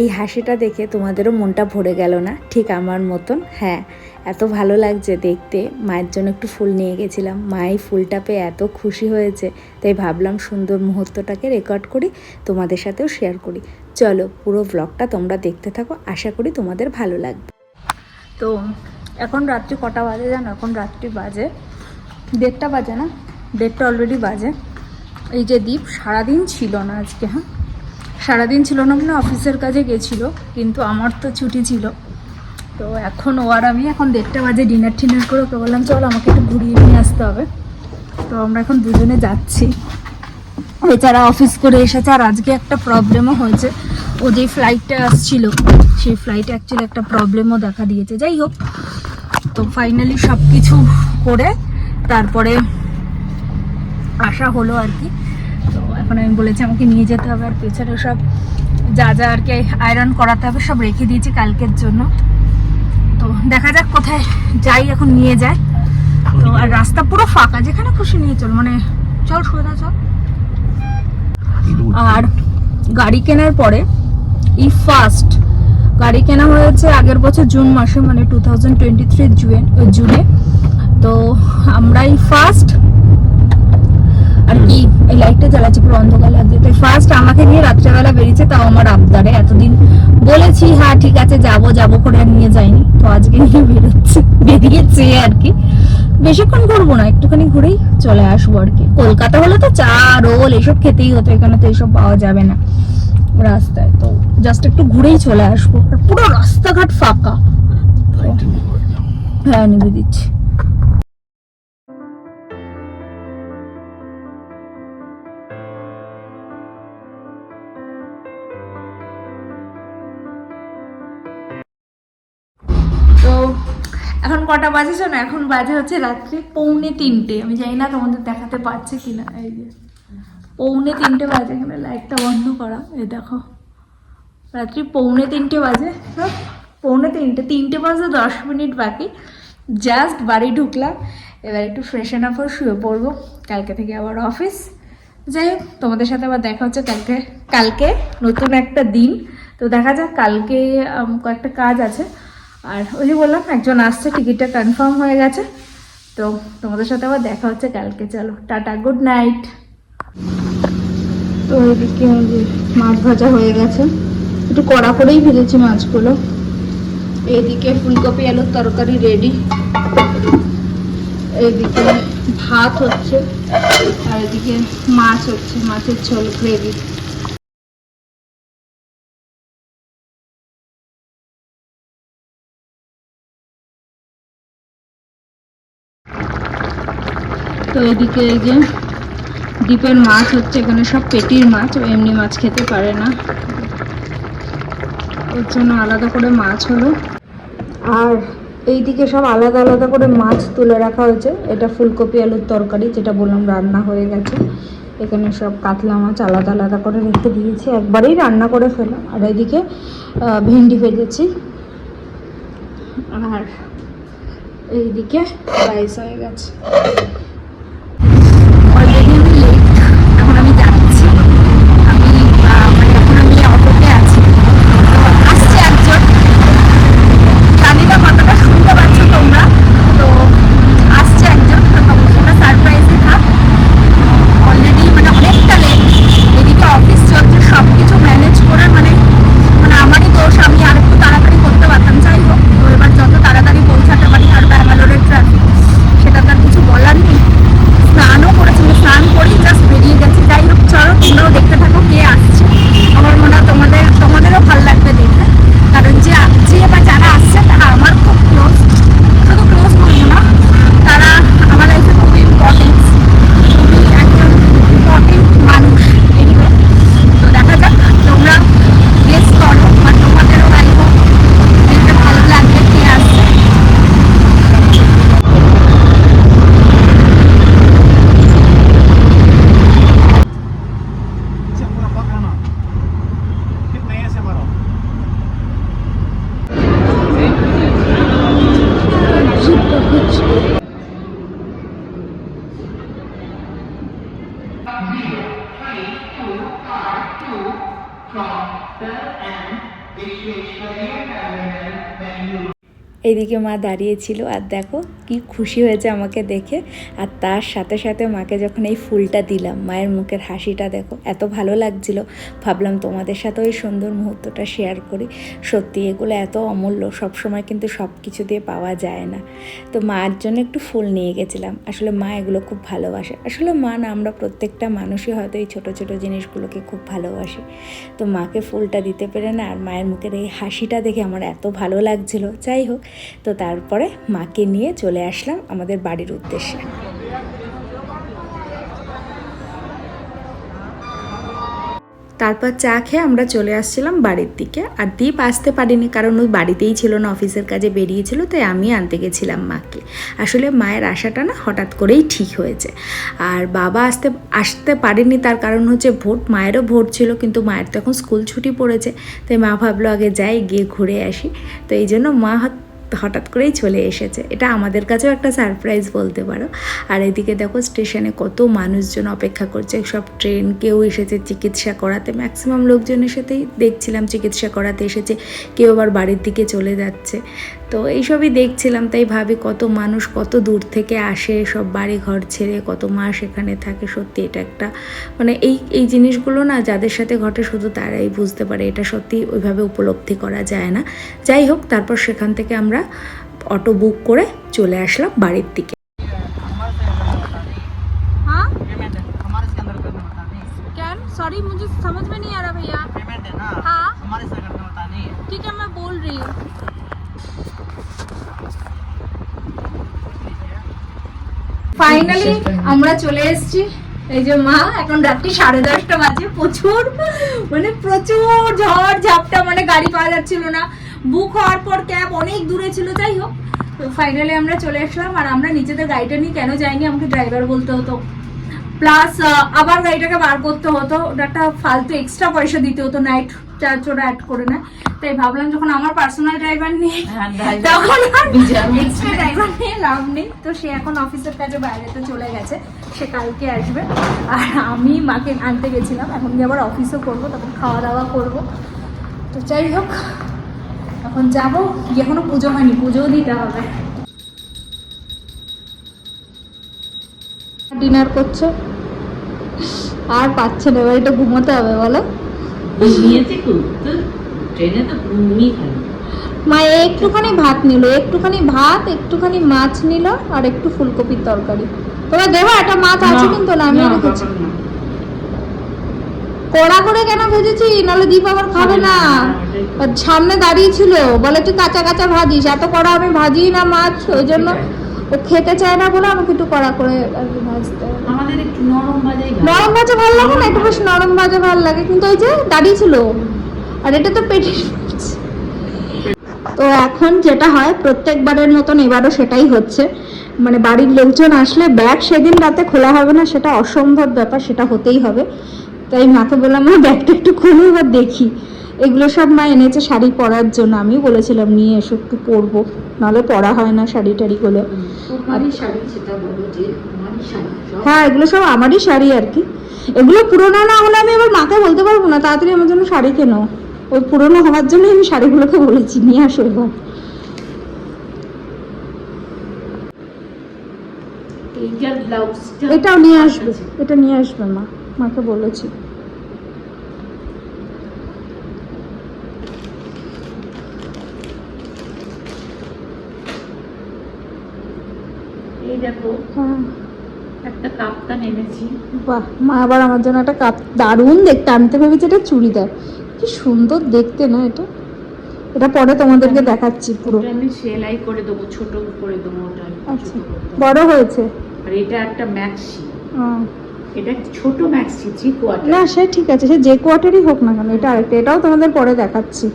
এই হাসিটা দেখে তোমাদেরও মনটা ভরে গেল না? ঠিক আমার মতন? হ্যাঁ এত ভালো লাগছে দেখতে। মায়ের জন্য একটু ফুল নিয়ে গেছিলাম। মা এই ফুলটা পেয়ে এত খুশি হয়েছে। তাই ভাবলাম সুন্দর মুহূর্তটাকে রেকর্ড করি, তোমাদের সাথেও শেয়ার করি। চলো, পুরো ব্লগটা তোমরা দেখতে থাকো। আশা করি তোমাদের ভালো লাগবে। তো এখন রাত্রি কটা বাজে জানো? এখন রাত্রি বাজে। দেড়টা বাজে না? দেড়টা অলরেডি বাজে। এই যে দ্বীপ সারাদিন ছিল না আজকে হ্যাঁ? সারাদিন ছিল না মানে অফিসের কাজে গেছিল, কিন্তু আমার তো ছুটি ছিল। তো এখন ও আর আমি এখন দেড়টা বাজে ডিনার টিনার করে ওকে বললাম, চল আমাকে একটু ঘুরিয়ে নিয়ে আসতে হবে। তো আমরা এখন দুজনে যাচ্ছি। বেচারা অফিস করে এসেছে, আর আজকে একটা প্রবলেমও হয়েছে। ও যে ফ্লাইটটা আসছিল, সেই ফ্লাইটে অ্যাকচুয়ালি একটা প্রবলেমও দেখা দিয়েছে। যাই হোক, তো ফাইনালি সব কিছু করে তারপরে আসা হলো আর কি। তো এখন আমি বলেছি আমাকে নিয়ে যেতে হবে আর পেছনে সব যা যা আর কি আয়রন করাতে হবে সব রেখে দিয়েছি কালকের জন্য। তো দেখা যাক কোথায় যাই এখন নিয়ে যায়। তো আর রাস্তা পুরো ফাঁকা, যেখানে খুশি নিয়ে চল মানে চল সোজা চল। আর গাড়ি কেনার পরে, এই ফার্স্ট গাড়ি কেনা হয়েছে আগের বছর জুন মাসে মানে টু থাউজেন্ড টোয়েন্টি থ্রি জুনে। তো আমরা এই ফার্স্ট আর কি এই লাইটটা জ্বালাচ্ছি পুরো অন্ধকার লাগছে। তো ফার্স্ট আমাকে নিয়ে রাত্রেবেলা বেরিয়েছে তাও আমার আবদারে এতদিন। বলেছি হ্যাঁ ঠিক আছে যাব যাব করে নিয়ে যাইনি। তো আজকে নিয়ে বেরোচ্ছে বেরিয়েছে আর কি। বেশিক্ষণ ঘুরবো না একটুখানি ঘুরেই চলে আসব আর কি। কলকাতা হলে তো চা রোল এসব খেতেই হতো এখানে তো এসব পাওয়া যাবে না রাস্তায়। তো জাস্ট একটু ঘুরেই চলে আসব। আর পুরো রাস্তাঘাট ফাঁকা। হ্যাঁ নিবে দিচ্ছি। এখন কটা বাজে না এখন বাজে হচ্ছে রাত্রি পৌনে তিনটে। আমি জানি না তোমাদের দেখাতে পারছে কিনা। এই যে, পৌনে তিনটে বাজে এখানে লাইটটা বন্ধ করা। এই দেখো, রাত্রি পৌনে তিনটে বাজে। হ্যাঁ পৌনে তিনটে। তিনটে বাজে, দশ মিনিট বাকি। জাস্ট বাড়ি ঢুকলাম। এবার একটু ফ্রেশন আপ শুয়ে পড়ব। কালকে থেকে আবার অফিস যাই হোক, তোমাদের সাথে আবার দেখা হচ্ছে কালকে। কালকে নতুন একটা দিন। তো দেখা যাক, কালকে কয়েকটা কাজ আছে। আর ওই যে বললাম, একজন আসছে, টিকিটটা কনফার্ম হয়ে গেছে। তো তোমাদের সাথে আবার দেখা হচ্ছে কালকে। চলো, টাটা গুড নাইট তো এদিকে মাছ ভাজা হয়ে গেছে। একটু কড়া করেই ভেজেছি মাছগুলো। এইদিকে ফুলকপি, আলুর তরকারি রেডি এইদিকে ভাত হচ্ছে, আর এদিকে মাছ হচ্ছে, মাছের ঝোল গ্রেভি তো এদিকে এই যে ডিপের মাছ হচ্ছে, এখানে সব পেটির মাছ, ও এমনি মাছ খেতে পারে না। ওর জন্য আলাদা করে মাছ হলো। আর এইদিকে সব আলাদা আলাদা করে মাছ তুলে রাখা হয়েছে। এটা ফুলকপি আলুর তরকারি, যেটা বললাম রান্না হয়ে গেছে। এখানে সব কাতলা মাছ আলাদা আলাদা করে রেখে দিয়েছি, একবারেই রান্না করে ফেলাম আর এদিকে ভেন্ডি ভেজেছি। আর এইদিকে রাইস হয়ে গেছে। വിശ്വേശ്വരയ കവിതൻ এইদিকে মা দাঁড়িয়েছিল আর দেখো কি খুশি হয়েছে আমাকে দেখে। আর তার সাথে সাথে মাকে যখন এই ফুলটা দিলাম, মায়ের মুখের হাসিটা দেখো এত ভালো লাগছিল। ভাবলাম তোমাদের সাথে ওই সুন্দর মুহূর্তটা শেয়ার করি। সত্যি এগুলো এত অমূল্য, সবসময় কিন্তু সব কিছু দিয়ে পাওয়া যায় না। তো মার জন্য একটু ফুল নিয়ে গেছিলাম। আসলে মা এগুলো খুব ভালোবাসে। আসলে মা না, আমরা প্রত্যেকটা মানুষই হয়তো এই ছোটো ছোটো জিনিসগুলোকে খুব ভালোবাসি। তো মাকে ফুলটা দিতে পেরে না আর মায়ের মুখের এই হাসিটা দেখে আমার এত ভালো লাগছিল। যাই হোক তো তারপরে মাকে নিয়ে চলে আসলাম আমাদের বাড়ির উদ্দেশ্যে। তারপর চা খেয়ে আমরা চলে আসছিলাম বাড়ির দিকে। আর দীপ আসতে পারিনি কারণ ওই বাড়িতেই ছিল না, অফিসের কাজে বেরিয়েছিল, তাই আমি আনতে গেছিলাম মাকে। আসলে মায়ের আশাটা না হঠাৎ করেই ঠিক হয়েছে। আর বাবা আসতে আসতে পারেনি তার কারণ হচ্ছে ভোট, মায়েরও ভোট ছিল, কিন্তু মায়ের তো এখন স্কুল ছুটি পড়েছে, তাই মা ভাবলো আগে যাই, গিয়ে ঘুরে আসি। তো এই জন্য মা হঠাৎ করেই চলে এসেছে। এটা আমাদের কাছেও একটা সারপ্রাইজ বলতে পারো। আর এদিকে দেখো স্টেশনে কত মানুষজন অপেক্ষা করছে। সব ট্রেন কেউ এসেছে চিকিৎসা করাতে। ম্যাক্সিমাম লোকজনের সাথেই দেখছিলাম চিকিৎসা করাতে এসেছে। কেউ আবার বাড়ির দিকে চলে যাচ্ছে। তো এইসবই দেখছিলাম তাই ভাবি কত মানুষ কত দূর থেকে আসে সব বাড়ি ঘর ছেড়ে কত মাস এখানে থাকে সত্যি এটা একটা মানে এই এই জিনিসগুলো না যাদের সাথে ঘটে শুধু তারাই বুঝতে পারে এটা সত্যি ওইভাবে উপলব্ধি করা যায় না যাই হোক তারপর সেখান থেকে আমরা অটো বুক করে চলে আসলাম বাড়ির দিকে हाँ पेमेंट है हमारे इसके अंदर करना होता नहीं क्या सॉरी मुझे समझ में नहीं आ रहा भैया पेमेंट है ना हाँ। हमारे से करना होता नहीं है ठीक है मैं बोल रही हूँ ফাইনালি আমরা চলে এসেছি। এই যে মা, এখন রাত্রি সাড়ে দশটা বাজে। প্রচুর মানে প্রচুর ঝড়, ঝাপটা মানে গাড়ি পাওয়া যাচ্ছিল না। বুক হওয়ার পর ক্যাব অনেক দূরে ছিল, যাই হোক। তো ফাইনালি আমরা চলে আসলাম, আর আমরা নিজেদের গাড়িটা নিয়ে কেন যাইনি, আমাকে ড্রাইভার বলতে হতো। প্লাস আবার গাড়িটাকে বার করতে হতো। ওটা একটা ফালতু এক্সট্রা পয়সা দিতে হতো নাইট চার্জ ওরা অ্যাড করে নেয়। তাই ভাবলাম যখন আমার পার্সোনাল ড্রাইভার নেই তখন এক্সট্রা ড্রাইভার নিয়ে লাভ নেই। তো সে এখন অফিসের কাজে বাইরেতে চলে গেছে। সে কালকে আসবে। আর আমি মাকে আনতে গেছিলাম। এখন গিয়ে আবার অফিসও করব তখন খাওয়া দাওয়া করব। তো যাই হোক এখন যাব। এখনও পুজো হয়নি পুজোও দিতে হবে। ডিনার করছ? আর পাচ্ছে না এবার এটা ঘুমোতে হবে বলো। নিয়েছে তো ট্রেনে তো ঘুমিয়ে খাই মা একটুখানি ভাত নিল একটুখানি ভাত একটুখানি মাছ নিল আর একটু ফুলকপির তরকারি। তোরা দেবো একটা মাছ আছে কিন্তু না আমি রেখেছি কড়া করে কেন ভেজেছি? নাহলে দীপ আবার খাবে না। আর সামনে দাঁড়িয়ে ছিল বলে তুই কাঁচা কাঁচা ভাজিস এত কড়া আমি ভাজি না মাছ ওই জন্য ও খেতে চায় না বলে আমাকে একটু কড়া করে আর কি ভাজতে। আমাদের একটু নরম বাজাই নরম ভাজা ভালো লাগে না? একটু বেশ নরম ভাজা ভালো লাগে। কিন্তু ওই যে দাঁড়িয়ে ছিল আর এটা তো পেটে তো এখন যেটা হয় প্রত্যেকবারের মতন এবারও সেটাই হচ্ছে। মানে বাড়ির লোকজন আসলে ব্যাগ সেদিন রাতে খোলা হবে না সেটা অসম্ভব ব্যাপার সেটা হতেই হবে। তাই মাকে বললাম আমার ব্যাগটা একটু খুলে এবার দেখি। এগুলো সব মা এনেছে শাড়ি পরার জন্য। আমি বলেছিলাম নিয়ে এসো একটু পরবো। নাহলে পরা হয় না শাড়ি টাড়িগুলো হ্যাঁ এগুলো সব আমারই শাড়ি আর কি। এগুলো পুরোনো না হলে আমি আবার মাকে বলতে পারব না তাড়াতাড়ি আমার জন্য শাড়ি কেনো। ওই পুরোনো হওয়ার জন্য আমি শাড়িগুলোকে বলেছি নিয়ে আসো এবার। এটাও নিয়ে আসবে এটা নিয়ে আসবে মা মাকে বলেছি এই দেখো হ্যাঁ একটা কাপ্তান এনেছি। বাহ মা আবার আমার জন্য একটা কাপ দারুণ দেখতে আমি তো ভেবেছি এটা চুড়িদার। কি সুন্দর দেখতে না এটা? এটা পরে তোমাদেরকে দেখাচ্ছি পুরো। আমি সেলাই করে দেবো ছোট করে দেবো ওটা আচ্ছা বড় হয়েছে? আর এটা একটা ম্যাক্সি। এটা ছোট ম্যাক্সি কোয়ার্টার। না সে ঠিক আছে সে যে কোয়ার্টারই হোক না কেন এটা আরেকটা এটাও তোমাদের পরে দেখাচ্ছি।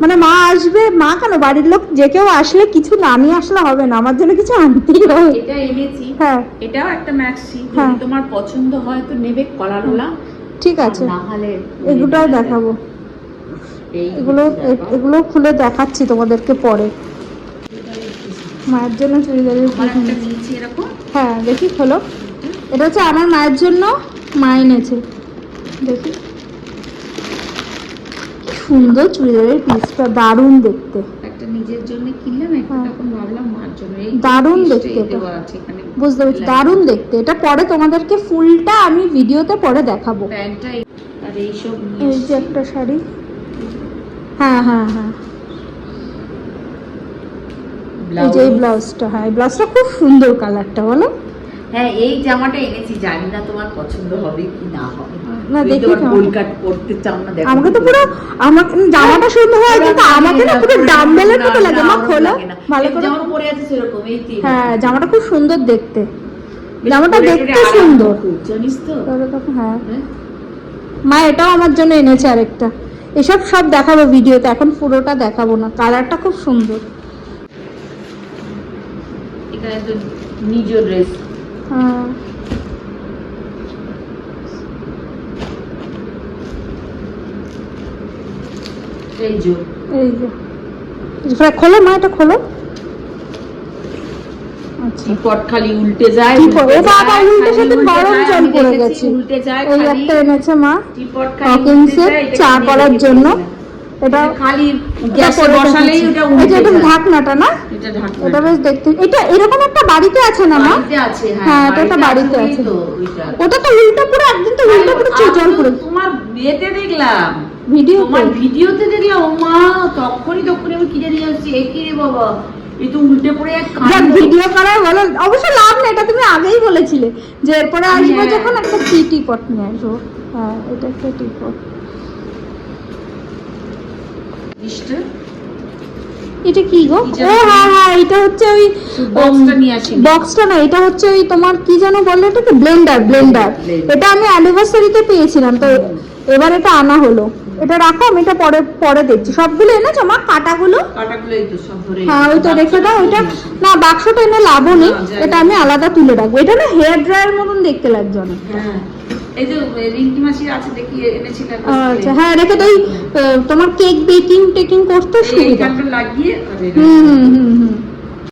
মানে মা আসবে মা কেন? বাড়ির লোক যে কেউ আসলে কিছু না নিয়ে আসলে হবে না আমার জন্য কিছু আনতেই হবে। এটা এনেছি। হ্যাঁ। এটাও একটা ম্যাক্সি হ্যাঁ। যদি তোমার পছন্দ হয় তো নেবে কলারওয়ালা ঠিক আছে। না হলে এগুলোটাও দেখাবো। এগুলো এগুলো খুলে দেখাচ্ছি তোমাদেরকে পরে। মায়ের জন্য চুড়িদারের হ্যাঁ দেখি খোলো। এটা হচ্ছে আমার মায়ের জন্য মা এনেছে। দেখি। সুন্দর চুড়িদারের পিসটা দারুণ দেখতে। একটা নিজের জন্য কিনলাম একটা হ্যাঁ। তখন ভাবলাম মার জন্য দারুণ দেখতে এটা। বুঝতে পারছি দারুণ দেখতে। এটা পরে তোমাদেরকে ফুলটা আমি ভিডিওতে পরে দেখাবো। এই যে একটা শাড়ি। হ্যাঁ হ্যাঁ হ্যাঁ। এই যে এই ব্লাউজটা হ্যাঁ এই ব্লাউজটা খুব সুন্দর কালারটা বলো। হ্যাঁ এই জামাটা এনেছি জানি না তোমার পছন্দ হবে কি না হবে। না, দেখি তো আর কেমন। গোল কাট করতে চাও না দেখো। আমাকে তো পুরো আমাকে জামাটা সুন্দর হয় কিন্তু আমাকে না পুরো ডাম্বেলের মতো লাগে মা খোলো। ভালো করে যেমন পরে আছে সেরকম এই হ্যাঁ জামাটা খুব সুন্দর দেখতে। জামাটা দেখতে সুন্দর। জানিস তো? হ্যাঁ। হ্যাঁ? মা এটাও আমার জন্য এনেছে আরেকটা। এসব সব দেখাবো ভিডিওতে এখন পুরোটা দেখাবো না কালারটা খুব সুন্দর। এখানে তো নিজ ড্রেস এই যে। এই যে। খোলো মা এটা খোলো। খালি উল্টে যায় উল্টে বাবা, উল্টে সেদিন গরম যায়, জল পড়ে গেছে। উল্টে যায় এই একটা এনেছে মা চা করার জন্য। এটা খালি এটা গ্যাসে বসালেই এটা। ঢাকনাটা না? এটা ঢাকনা। এটা বেশ দেখতে এটা এরকম একটা বাড়িতে আছে না আছে, হ্যাঁ, হ্যাঁ, এটা একটা বাড়িতে আছে। ওটা তো উল্টো পুরো তো উল্টো পুরো পুরো। তোমার বিয়েতে দেখলাম। ভিডিও তোমার ভিডিওতে দেখলাম মা তখনই তখনই আমি কিনে নিয়ে আসছি। এ কি রে বাবা? তো উল্টে পড়ে এক ভিডিও করার বলো। অবশ্য লাভ নেই এটা তুমি আগেই বলেছিলে। যে এরপরে আসব হ্যাঁ। যখন একটা টি টি পট নিয়ে আসব। হ্যাঁ এটা একটা টি পট এটা কি গো? ও হ্যাঁ হ্যাঁ এটা হচ্ছে ওই বক্সটা না এটা হচ্ছে ওই তোমার কি যেন বলল এটাকে ব্লেন্ডার ব্লেন্ডার এটা আমি অ্যানিভার্সারিতে পেয়েছিলাম তো এবার এটা আনা হলো। এটা রাখো আমি এটা পরে পরে দেখছি। সবগুলো এনেছো মা? কাটাগুলো? কাটাগুলো এই তো সব ধরে হ্যাঁ ওই তো রেখে দাও ওইটা না বাক্সটা এনে লাভও নেই। এটা আমি আলাদা তুলে রাখব। এটা না হেয়ার ড্রায়ার মতন দেখতে লাগছে অনেক হ্যাঁ। এই যে রিঙ্কি মাসি আছে দেখি এনেছিলাম আচ্ছা হ্যাঁ রেখে আহ, তোমার কেক বেকিং টেকিং করতে সুবিধা। লাগিয়ে হুম হুম হুম।